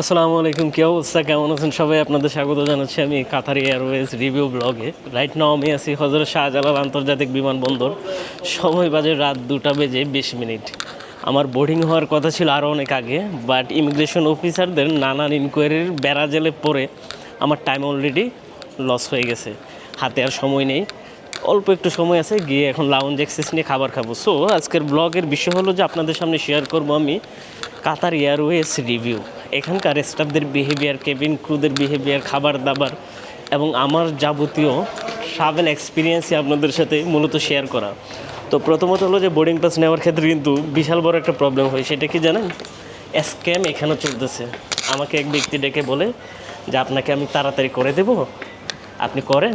আসসালামু আলাইকুম, কি অবস্থা? কেমন আছেন সবাই? আপনাদের স্বাগত জানাচ্ছি আমি কাতার এয়ারওয়েজ রিভিউ ব্লগে। রাইট নাও আমি আছি হজরত শাহজালাল আন্তর্জাতিক বিমানবন্দর। সময় বাজে রাত দুটা বেজে বিশ মিনিট। আমার বোর্ডিং হওয়ার কথা ছিল আরও অনেক আগে বাট ইমিগ্রেশন অফিসারদের নানান ইনকোয়ারির বেড়া জেলে পড়ে আমার টাইম অলরেডি লস হয়ে গেছে। হাতে আর সময় নেই। অল্প একটু সময় আছে, গিয়ে এখন লাউঞ্জ অ্যাক্সেস নিয়ে খাবার খাব। সো আজকের ব্লগের বিষয় হলো যে আপনাদের সামনে শেয়ার করব আমি কাতার এয়ারওয়েজ রিভিউ। এখানকার স্টাফদের বিহেভিয়ার কেবিন ক্রুদের বিহেভিয়ার খাবার দাবার এবং আমার যাবতীয় ট্রাভেল এক্সপিরিয়েন্সই আপনাদের সাথে মূলত শেয়ার করা। তো প্রথমত হলো যে বোর্ডিং পাস নেওয়ার ক্ষেত্রে কিন্তু বিশাল বড় একটা প্রবলেম হয়, সেটা কি জানেন? স্ক্যাম এখানে চলতেছে। আমাকে এক ব্যক্তি ডেকে বলে যে, আপনাকে আমি তাড়াতাড়ি করে দেবো। আপনি করেন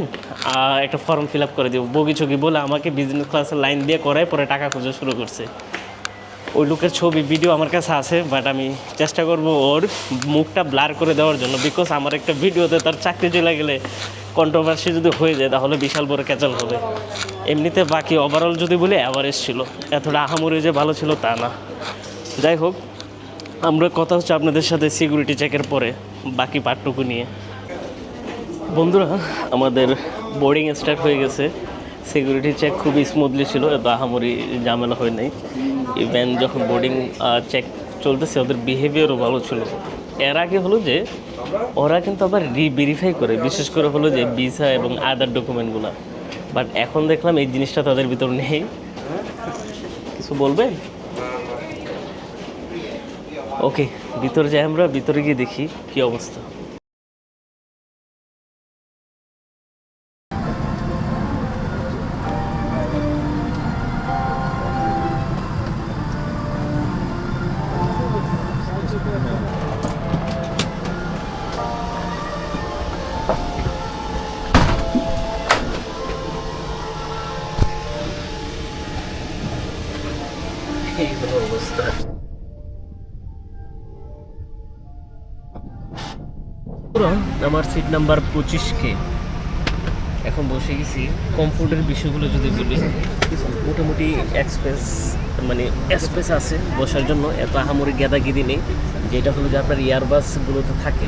একটা ফর্ম ফিল আপ করে দেবো। বগি বলে আমাকে বিজনেস ক্লাসের লাইন দিয়ে করায়, পরে টাকা খোঁজা শুরু করছে। ওই লোকের ছবি ভিডিও আমার কাছে আছে বাট আমি চেষ্টা করব ওর মুখটা ব্লার করে দেওয়ার জন্য বিকজ আমার একটা ভিডিওতে তার চাকরি চলে গেলে কন্ট্রোভার্সি যদি হয়ে যায়, তাহলে বিশাল বড় ক্যাচাল হবে। এমনিতে বাকি ওভারঅল যদি বলি অ্যাভারেজ ছিল। এতটা আহামরি যে ভালো ছিল তা না। যাই হোক, আমরা কথা হচ্ছে আপনাদের সাথে সিকিউরিটি চেকের পরে, বাকি পার্টটুকু নিয়ে। বন্ধুরা, আমাদের বোর্ডিং স্টার্ট হয়ে গেছে। সিকিউরিটি চেক খুবই স্মুথলি ছিল এত আহামরি ঝামেলা হয় নাই। ইভেন যখন বোর্ডিং চেক চলতেছে, ওদের বিহেভিয়ারও ভালো ছিল। এর আগে হলো যে, ওরা কিন্তু আবার রিভেরিফাই করে, বিশেষ করে হলো যে ভিসা এবং আদার ডকুমেন্টগুলো বাট এখন দেখলাম এই জিনিসটা তাদের ভিতর নেই। কিছু বলবে? ওকে ভিতরে যাই আমরা, ভিতরে গিয়ে দেখি কি অবস্থা। আমার সিট নাম্বার পঁচিশ কে? এখন বসে গেছি। কমফোর্টের বিষয়গুলো যদি বলি, মোটামুটি এক্সপ্রেস মানে স্পেস আছে বসার জন্য। এত আহামরি গেদাগিদি নেই। যেটা হলো যে আপনার এয়ারবাসগুলোতে থাকে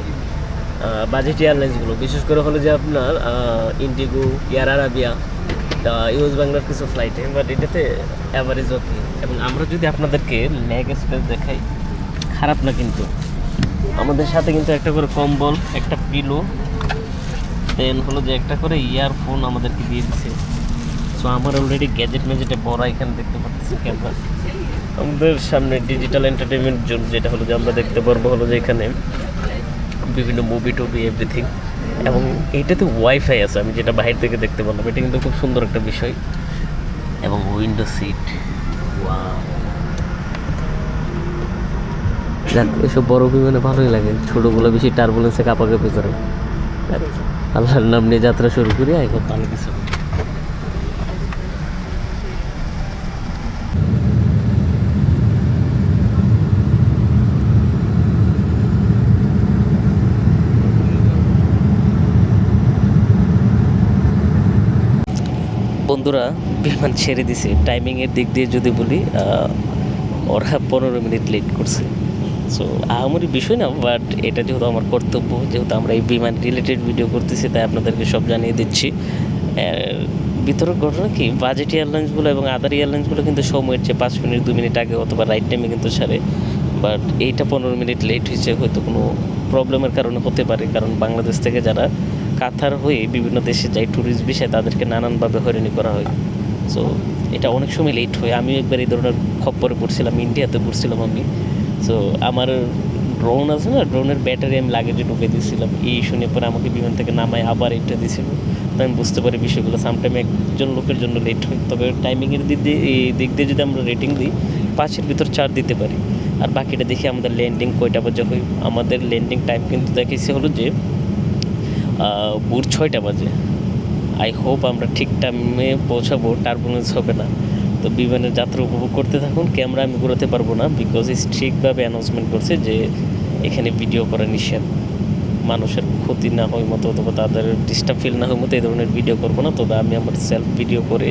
বাজেট এয়ারলাইন্সগুলো বিশেষ করে হলো যে আপনার ইন্ডিগো এয়ার আরাবিয়া ইউএস বাংলার কিছু ফ্লাইটে বাট এটাতে অ্যাভারেজ ওকে এবং আমরা যদি আপনাদেরকে লেগ স্পেস দেখাই, খারাপ না কিন্তু। আমাদের সাথে কিন্তু একটা করে কম্বল, একটা পিলো দেন হলো যে একটা করে ইয়ারফোন আমাদেরকে দিয়ে দিছে। সো আমার অলরেডি গ্যাজেট ম্যাজেটে পড়া এখানে দেখতে পাচ্ছি ক্যামেরা আমাদের সামনে ডিজিটাল এন্টারটেনমেন্ট জোন যেটা হলো যে আমরা দেখতে পারব হলো যে এখানে বিভিন্ন মুভি টুভি এভরিথিং এবং এইটাতে ওয়াইফাই আছে, আমি যেটা বাইরে থেকে দেখতে পারলাম এটা কিন্তু খুব সুন্দর একটা বিষয়। এবং উইন্ডো সিট যাক, এসব বড় বিমানে ভালোই লাগে। ছোটোগুলো বেশি টার্বুলেন্সে কাঁপাকাঁপি করে। আল্লাহর নাম নিয়ে যাত্রা শুরু করি এখন ভালো কিছু বন্ধুরা, বিমান ছেড়ে দিছে। টাইমিংয়ের দিক দিয়ে যদি বলি ওরা পনেরো মিনিট লেট করছে। সো আহামরি বিষয় না বাট এটা যেহেতু আমার কর্তব্য, যেহেতু আমরা এই বিমান রিলেটেড ভিডিও করতেছি, তাই আপনাদেরকে সব জানিয়ে দিচ্ছি। ভিতরের ঘটনা কি? বাজেট এয়ারলাইন্সগুলো এবং আদার এয়ারলাইন্সগুলো কিন্তু সময়ের চেয়ে পাঁচ মিনিট দু মিনিট আগে অথবা রাইট টাইমে কিন্তু ছাড়ে। বাট এইটা পনেরো মিনিট লেট হয়েছে, হয়তো কোনো প্রবলেমের কারণে হতে পারে। কারণ বাংলাদেশ থেকে যারা কাতার হয়ে বিভিন্ন দেশে যায় ট্যুরিস্ট বিষয়ে তাদেরকে নানানভাবে হয়রানি করা হয়। সো এটা অনেক সময় লেট হয়। আমিও একবার এই ধরনের খপ্পরে পড়ছিলাম ইন্ডিয়াতে পড়ছিলাম আমি। সো আমার ড্রোন আছে না ড্রোনের ব্যাটারি আমি লাগেজে ঢুকে দিয়েছিলাম। এই শুনে পরে আমাকে বিমান থেকে নামায় আবার এটা দিয়েছিল। তো আমি বুঝতে পারি বিষয়গুলো। সামটাইম একজন লোকের জন্য লেট হয়। তবে টাইমিংয়ের দিক দিয়ে, এই দিক দিয়ে যদি আমরা রেটিং দিই, পাঁচের ভিতর চার দিতে পারি। আর বাকিটা দেখি আমাদের ল্যান্ডিং কয়টা বাজে হয়। আমাদের ল্যান্ডিং টাইম কিন্তু দেখেছি হলো যে ভোর ছয়টা বাজে। আই হোপ আমরা ঠিক টাইমে পৌঁছাবো। টার্বুলেন্স হবে না। তো বিমানের যাত্রা উপভোগ করতে থাকুন। ক্যামেরা আমি ঘোরাতে পারব না বিকজ স্ট্রিক্টভাবে অ্যানাউন্সমেন্ট করছে যে এখানে ভিডিও করা নিষেধ। মানুষের ক্ষতি না হয় মতো অথবা তাদের ডিস্টার্ব ফিল না হয় মতো এই ধরনের ভিডিও করব না। তবে আমি আমার সেলফ ভিডিও করে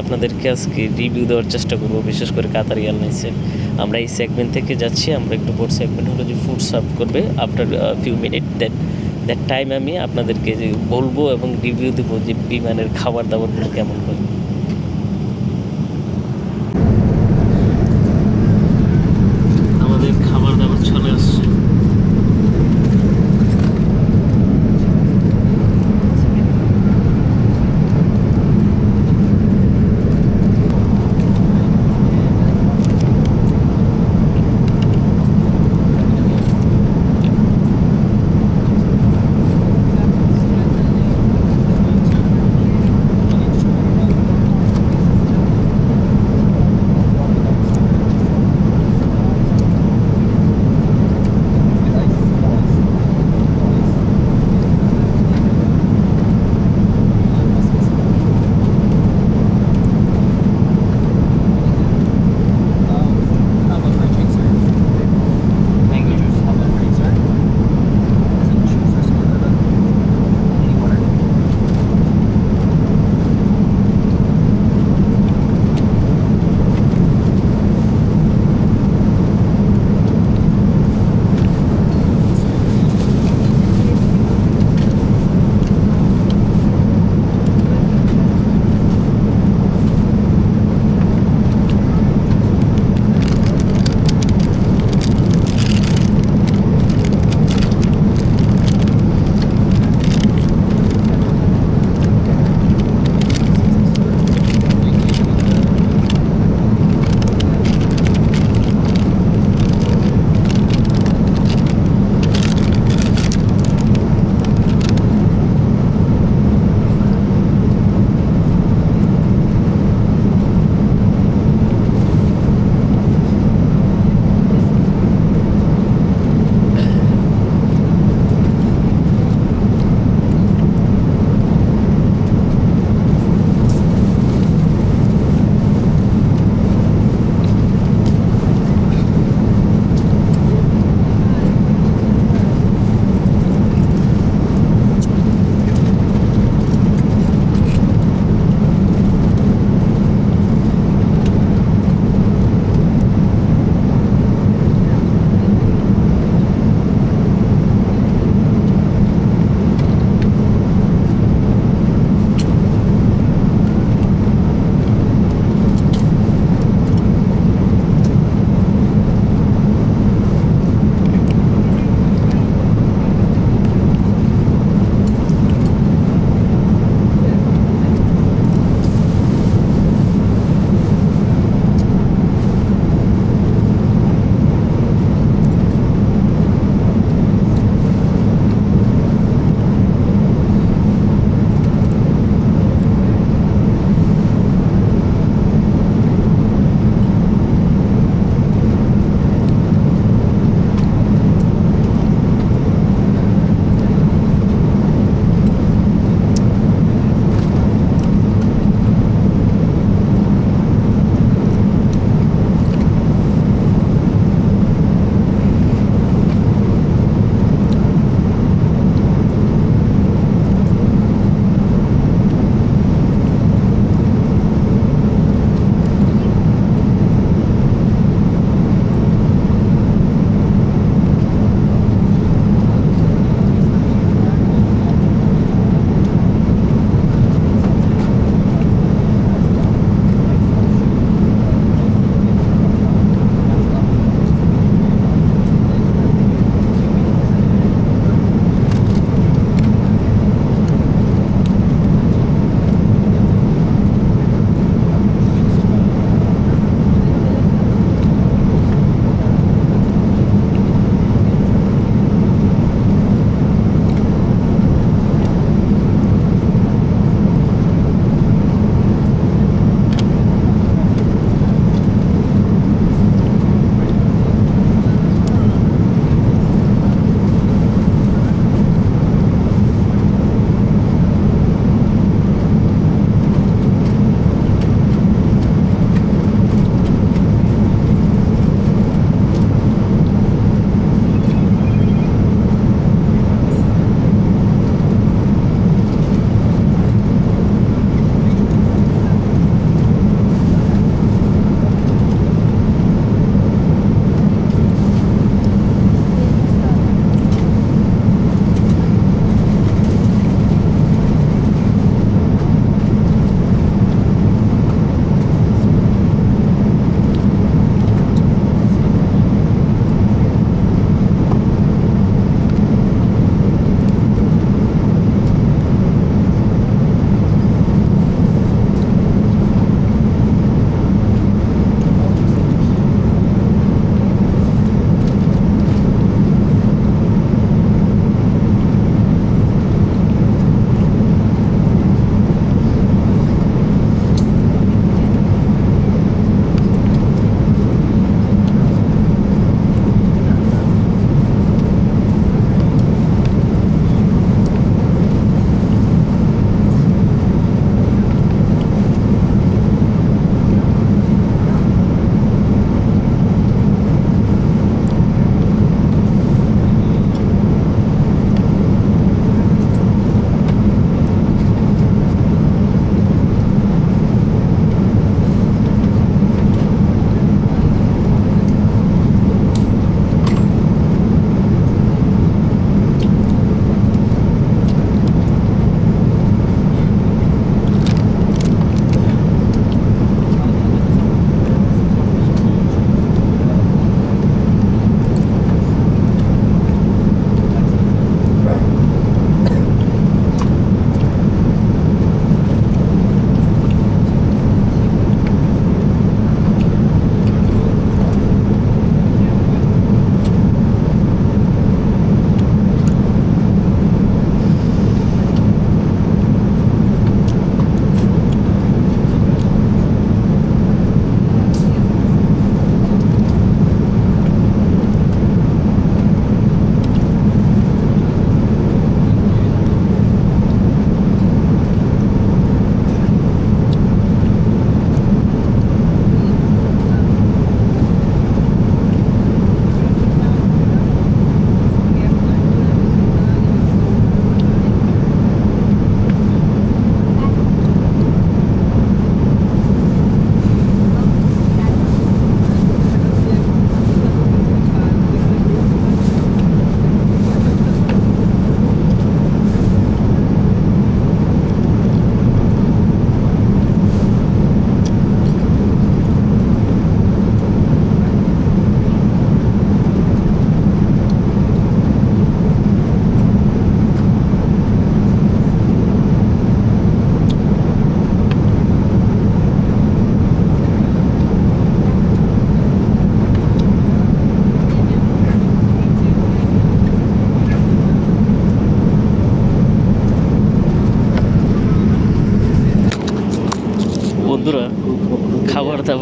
আপনাদেরকে আজকে রিভিউ দেওয়ার চেষ্টা করব, বিশেষ করে কাতার এয়ারলাইন্সের আমরা এই সেগমেন্ট থেকে যাচ্ছি, আমরা একটু পর সেগমেন্ট হলো যে ফুড সার্ভ করবে। After few minute that that time আমি আপনাদেরকে বলব এবং রিভিউ দেবো যে বিমানের খাবার দাবারগুলো কেমন হয়।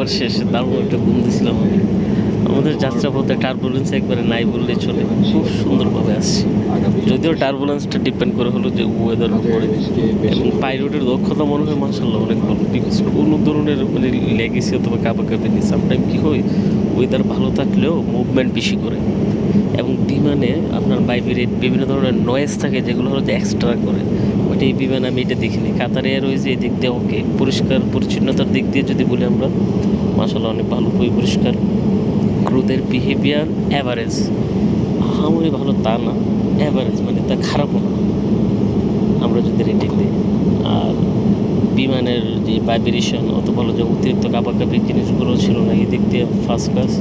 শেষে দারুণ একটা ঘুম দিয়েছিলাম আমি। আমাদের যাত্রাপথে টার্বুলেন্স একবারে নাই বললে চলে। খুব সুন্দরভাবে আসছে। যদিও টার্বুলেন্সটা ডিপেন্ড করে হলো যে ওয়েদার উপরে। এবং পাইলটের দক্ষতা মনে হয় মাসাল্লাহ অনেক ভালো। বিকজ কোনো ধরনের মানে লেগেসি অথবা কাপা নিয়ে সামটাইম কী হয় ওয়েদার ভালো থাকলেও মুভমেন্ট বেশি করে। এবং বিমানে আপনার ভাইব্রেট বিভিন্ন ধরনের নয়েজ থাকে যেগুলো হয়তো এক্সট্রা করে। বাট এই বিমানে আমি এটা দেখিনি। কাতার এয়ারওয়েজ এই দিক দিয়ে ওকে পরিষ্কার, পরিচ্ছন্নতার দিক দিয়ে যদি বলি আমরা মাসাল্লাহ অনেক ভালো, খুবই পরিষ্কার। ক্রুদের বিহেভিয়ার অ্যাভারেজ আহামরি ভালো তা না অ্যাভারেজ মানে তা খারাপও না। আমরা যদি রেটিং দিই। আর বিমানের যে ভাইব্রেশন অত ভালো যে অতিরিক্ত কাপাকাপি জিনিসগুলো ছিল না, এই দিক দিয়ে ফার্স্ট ক্লাস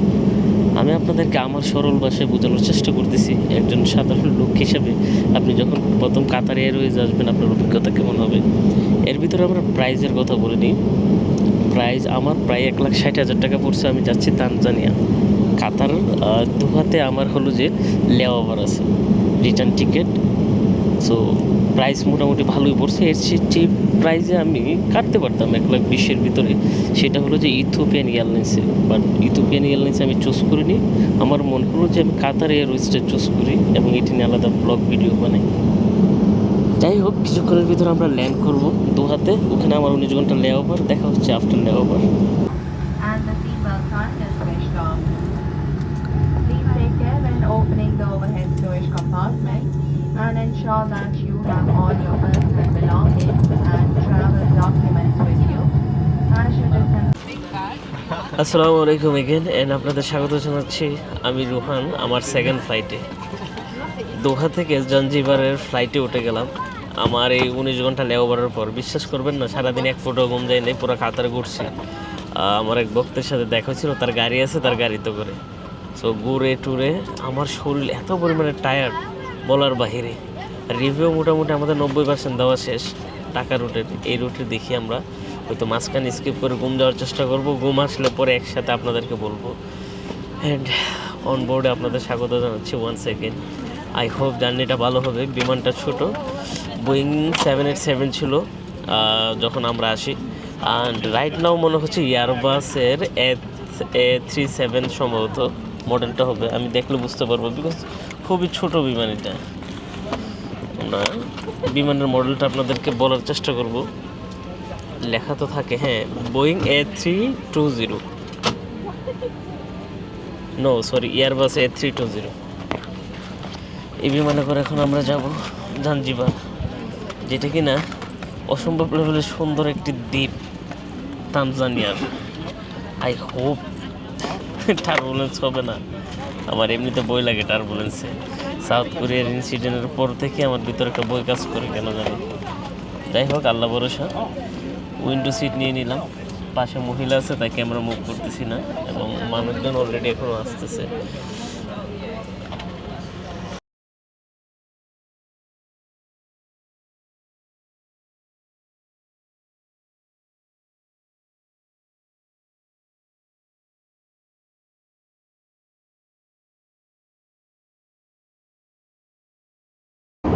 আমি আপনাদেরকে আমার সরল ভাষায় বোঝানোর চেষ্টা করতেছি, একজন সাধারণ লোক হিসাবে। আপনি যখন প্রথম কাতার এয়ারওয়েজ আসবেন, আপনার অভিজ্ঞতা কেমন হবে? এর ভিতরে আমরা প্রাইজের কথা বলে নিই। প্রাইজ আমার প্রায় এক লাখ ষাট হাজার টাকা পড়ছে, আমি যাচ্ছি তানজানিয়া। কাতার দুহাতে আমার হলো যে লেওয়াবার আছে রিটার্ন টিকিট সো প্রাইস মোটামুটি ভালোই পড়ছে। এর যে প্রাইসে আমি কাটতে পারতাম এক লাখ বিশের ভিতরে, সেটা হলো যে ইথোপিয়ান এয়ারলাইন্সে বাট ইথোপিয়ান এয়ারলাইন্সে আমি চুজ করিনি। আমার মনে হলো যে আমি কাতার এয়ারওয়েজটা চুজ করি এবং এটি নিয়ে আলাদা ব্লগ ভিডিও বানাই। যাই হোক, কিছুক্ষণের ভিতরে আমরা ল্যান্ড করব দোহাতে। ওখানে আমার উনিশ ঘণ্টা লে ওভার দেখা হচ্ছে after layover. Please take opening the overhead storage compartment. And ensure that you have all your personal belongings and travel documents with you. আসসালামু আলাইকুম এগেন এন্ড আপনাদের স্বাগত জানাচ্ছি। আমি রুহান, আমার সেকেন্ড ফ্লাইটে দোহা থেকে জাঞ্জিবারের ফ্লাইটে উঠে গেলাম। আমার এই উনিশ ঘণ্টা লেওভারের পর, বিশ্বাস করবেন না, সারাদিন এক ফুটো ঘুম যায় নেই, পুরো কাতারে ঘুরছি। আমার এক ভক্তের সাথে দেখা হয়েছিল, তার গাড়ি আছে, তার গাড়িতে করে। সো ঘুরে টুরে, আমার শরীর এত পরিমাণে টায়ার্ড বলার বাহিরে। রিভিউ মোটামুটি আমাদের নব্বই পার্সেন্ট দেওয়া শেষ। টাকা রুটের এই রুটে দেখি আমরা। হয়তো মাঝখানে স্কিপ করে ঘুম যাওয়ার চেষ্টা করব। ঘুম আসলে পরে একসাথে আপনাদেরকে বলব। অ্যান্ড অন বোর্ডে আপনাদের স্বাগত জানাচ্ছি ওয়ান সেকেন্ড আই হোপ জার্নিটা ভালো হবে। বিমানটা ছোট। বোয়িং সেভেন এইট সেভেন ছিল যখন আমরা আসি। অ্যান্ড রাইট নাও মনে হচ্ছে ইয়ারবাসের এ থ্রি সেভেন সম্ভবত মডেলটা হবে। আমি দেখলে বুঝতে পারব বিকজ খুবই ছোট বিমান এটা আমরা বিমানের মডেলটা আপনাদেরকে বলার চেষ্টা করব। লেখা তো থাকে হ্যাঁ Boeing A three two zero no sorry Airbus A three two zero এই বিমানে করে এখন আমরা যাব জাঞ্জিবার যেটা কি না অসম্ভব লেভেলের সুন্দর একটি দ্বীপ তানজানিয়ার আই হোপ টার্বুলেন্স হবে না। আমার এমনিতে বই লাগে টার্বুলেন্সে সাউথ কোরিয়ার ইনসিডেন্টের পর থেকে আমার ভিতরে একটা বই কাজ করে, কেন জানি। যাই হোক, আল্লাহ ভরসা। উইন্ডো সিট নিয়ে নিলাম। পাশে মহিলা আছে তাই ক্যামেরা মুভ করতেছি না। এবং মানুষজন অলরেডি এখনও আসতেছে।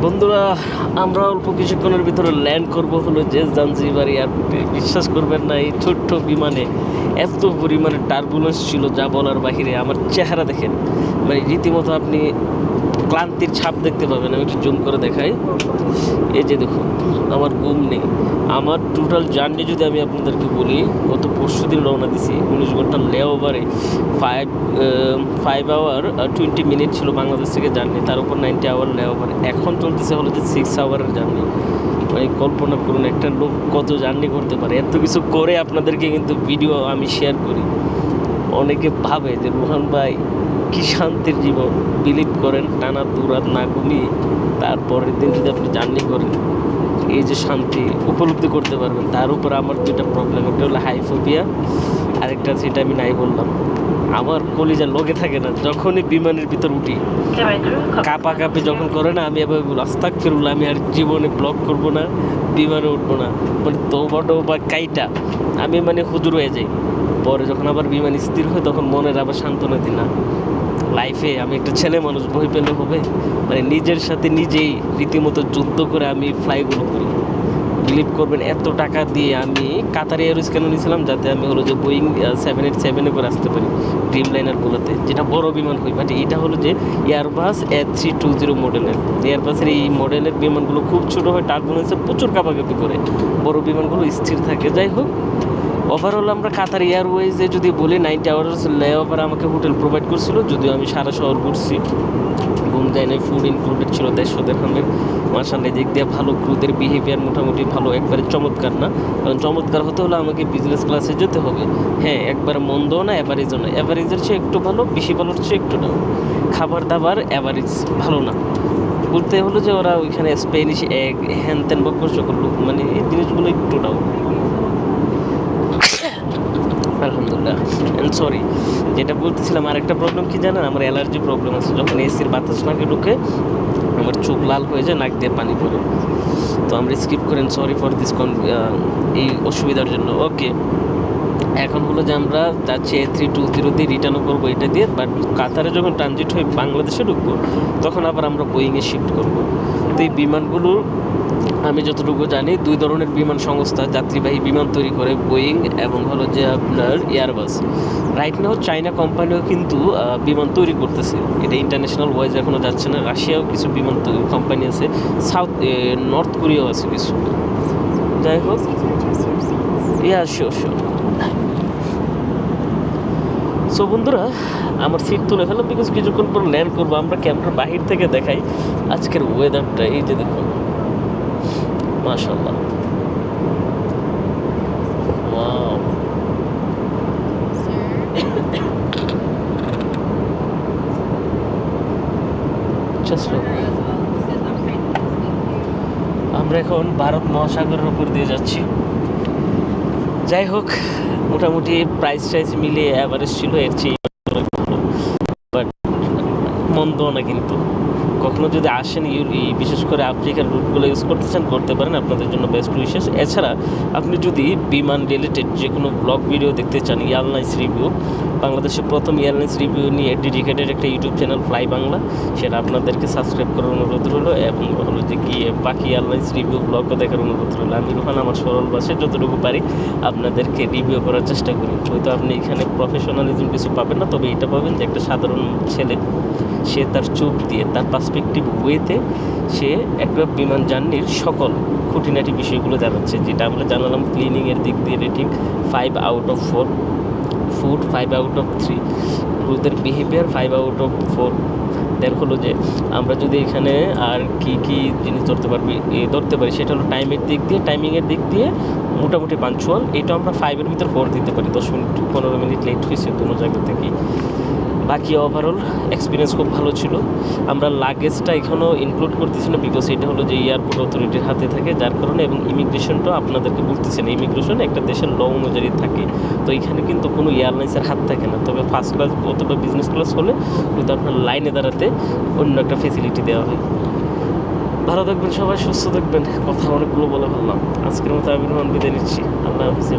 বন্ধুরা, আমরা অল্প কিছুক্ষণের ভিতরে ল্যান্ড করব হলো যে জাঞ্জিবার এয়ারপোর্টে বিশ্বাস করবেন না, এই ছোট্ট বিমানে এত পরিমাণে টার্বুলেন্স ছিল যা বলার বাহিরে আমার চেহারা দেখেন। মানে রীতিমতো আপনি ক্লান্তির ছাপ দেখতে পাবেন, আমি একটু জুম করে দেখাই। এই যে দেখুন, আমার ঘুম নেই। আমার টোটাল জার্নি যদি আমি আপনাদেরকে বলি, গত পরশু দিন রওনা দিছি, উনিশ ঘণ্টা লে ওভারে five five hour twenty minute ছিল বাংলাদেশ থেকে জার্নি তার উপর নাইনটি আওয়ার লে ওভার এখন চলতেছে হলো যে সিক্স আওয়ারের জার্নি মানে কল্পনা করুন, একটা লোক কত জার্নি করতে পারে। এত কিছু করে আপনাদেরকে কিন্তু ভিডিও আমি শেয়ার করি। অনেকে ভাবে যে, রোহান ভাই, কি শান্তির জীবন। বিলিভ করেন, টানা দুরাত না ঘুমিয়ে তারপরের দিন যদি আপনি জার্নি করেন, এই যে শান্তি উপলব্ধি করতে পারবেন। তার উপর আমার দুইটা প্রবলেম একটা হলো হাইফোবিয়া আরেকটা সেটা আমি নাই বললাম। আমার কলিজা লগে থাকে না, যখনই বিমানের ভিতর উঠি। কাপা কাপি যখন করে না, আমি এভাবে রাস্তাক ফিরুল আমি আর জীবনে ব্লক করব না, বিমানে উঠবো না। মানে তোবা টোবা কাইটা, আমি মানে হুজুর হয়ে যাই। পরে যখন আবার বিমান স্থির হয়, তখন মনের আবার সান্ত্বনা দিই, না লাইফে আমি একটা ছেলে মানুষ, বই পেলে হবে। মানে নিজের সাথে নিজেই রীতিমতো যুদ্ধ করে আমি ফ্লাইগুলো করি। বিলিভ করবেন, এত টাকা দিয়ে আমি কাতার এয়ারওয়েজ কেন নিয়েছিলাম? যাতে আমি হলো যে বোয়িং সেভেন এইট সেভেনে করে আসতে পারি ড্রিম লাইনারগুলোতে যেটা বড় বিমান হয়। বাট এটা হলো যে Airbus A three two zero মডেলের এয়ারবাসের এই মডেলের বিমানগুলো খুব ছোটো হয় টার্বুলেন্সে প্রচুর কাপাকাপি করে। বড় বিমানগুলো স্থির থাকে। যাই হোক ওভারঅল আমরা কাতার এয়ারওয়েজে যদি বলি নাইনটি আওয়ার্স লে ওভার আমাকে হোটেল প্রোভাইড করছিল। যদিও আমি সারা শহর ঘুরছি। ঘুম যায় নাই ফুড ইনক্লুডেড ছিল দেড়শো দেড়হামের মাসাল্লাহ দিক দিয়ে ভালো ক্রুদের বিহেভিয়ার মোটামুটি ভালো, একবারে চমৎকার না? কারণ চমৎকার হতে হলে আমাকে বিজনেস ক্লাসে যেতে হবে। হ্যাঁ একবার মন্দও না অ্যাভারেজও না। অ্যাভারেজের চেয়ে একটু ভালো, বেশি ভালোর চেয়ে একটু না। খাবার দাবার অ্যাভারেজ ভালো না। বলতে হলো যে ওরা ওইখানে স্প্যানিশ এক হ্যান ত্যান বকর্ষ করল মানে এই জিনিসগুলো একটু ডাউন আলহামদুলিল্লাহ অ্যান্ড সরি যেটা বলতেছিলাম আর একটা প্রবলেম কি জানেন? আমার অ্যালার্জি প্রবলেম আছে। যখন এসির বাতাস নাকে ঢুকে আমার চোখ লাল হয়ে যায়, নাক দিয়ে পানি পড়ে। তো আমরা স্কিপ করেন সরি ফর দিস কন এই অসুবিধার জন্য। ওকে এখন হলো যে আমরা যাচ্ছি এ থ্রি টু জিরো দিয়ে রিটার্নও করব এটা দিয়ে বাট কাতারে যখন ট্রানজিট হয়ে বাংলাদেশে ঢুকবো, তখন আবার আমরা বোয়িংয়ে শিফট করব। তো এই বিমানগুলোর আমি যতটুকু জানি, দুই ধরনের বিমান সংস্থা যাত্রীবাহী বিমান তৈরি করে বোয়িং এবং হলো যে আপনার এয়ারবাস রাইট নাও চায়না কোম্পানিও কিন্তু বিমান তৈরি করতেছে। এটা ইন্টারন্যাশনাল ওয়াইজ এখনও যাচ্ছে না। রাশিয়াও কিছু বিমান কোম্পানি আছে। সাউথ নর্থ কোরিয়াও আছে কিছু। যাই হোক। ইয়া শিওর শিওর সো বন্ধুরা, আমার সিট তুলে ফেলাম বিকজ কিছুক্ষণ পর ল্যান্ড করব। আমরা ক্যামেরার বাহির থেকে দেখাই আজকের ওয়েদারটা এই যে দেখুন। মাশাল্লাহ আমরা এখন ভারত মহাসাগরের উপর দিয়ে যাচ্ছি। যাই হোক, মোটামুটি প্রাইস টাইস মিলিয়ে অ্যাভারেজ ছিল এর চেয়ে অনেক ভালো বাট মন্দ না কিন্তু কখনো যদি আসেন বিশেষ করে আফ্রিকার রুটগুলো ইউজ করতে চান, করতে পারেন আপনাদের জন্য বেস্ট উইশেস। এছাড়া আপনি যদি বিমান রিলেটেড যে কোনো ব্লগ ভিডিও দেখতে চান এয়ারলাইন্স রিভিউ, বাংলাদেশের প্রথম এয়ারলাইন্স রিভিউ নিয়ে ডেডিকেটেড একটা ইউটিউব চ্যানেল, ফ্লাই বাংলা, সেটা আপনাদেরকে সাবস্ক্রাইব করার অনুরোধ রইল এবং হলো যে গিয়ে বাকি এয়ারলাইন্স রিভিউ, ব্লগও দেখার অনুরোধ রইল। আমি রোহান, আমার সরল ভাষায় যতটুকু পারি আপনাদেরকে রিভিউ করার চেষ্টা করি। হয়তো আপনি এখানে প্রফেশনালিজম কিছু পাবেন না, তবে এটা পাবেন যে একটা সাধারণ ছেলে, সে তার চোখ দিয়ে, তার পার্সপেক্টিভ ওয়েতে সে একটা বিমান জার্নির সকল খুঁটিনাটি বিষয়গুলো জানাচ্ছে, যেটা আমরা জানালাম ক্লিনিংয়ের দিক দিয়ে rating five out of four food five out of three ক্রুদের behaviour five out of four then হলো যে আমরা যদি এখানে আর কি কি জিনিস ধরতে পারবি ধরতে পারি, সেটা হলো টাইমের দিক দিয়ে টাইমিংয়ের দিক দিয়ে মোটামুটি পাঞ্চুয়াল এটা আমরা ফাইভের ভিতর ফোর দিতে পারি, দশ মিনিট, পনেরো মিনিট লেট হয়েছে কোনো জায়গা থেকেই বাকি ওভারঅল এক্সপিরিয়েন্স খুব ভালো ছিল। আমরা লাগেজটা এখনও ইনক্লুড করতেছি না বিকজ এটা হলো যে এয়ারপোর্ট অথরিটির হাতে থাকে, যার কারণে এবং ইমিগ্রেশনটাও আপনাদেরকে বলতেছে না। ইমিগ্রেশন একটা দেশের ল অনুযায়ী থাকে। তো এখানে কিন্তু কোনো এয়ারলাইন্সের হাত থাকে না। তবে ফার্স্ট ক্লাস অথবা বিজনেস ক্লাস হলে কিন্তু আপনার লাইনে দাঁড়াতে অন্য একটা ফেসিলিটি দেওয়া হয়। ভালো থাকবেন সবাই, সুস্থ থাকবেন। কথা অনেকগুলো বলে ফেললাম। আজকের মতো আমি বিদায় নিচ্ছি। আল্লাহ হাফিজ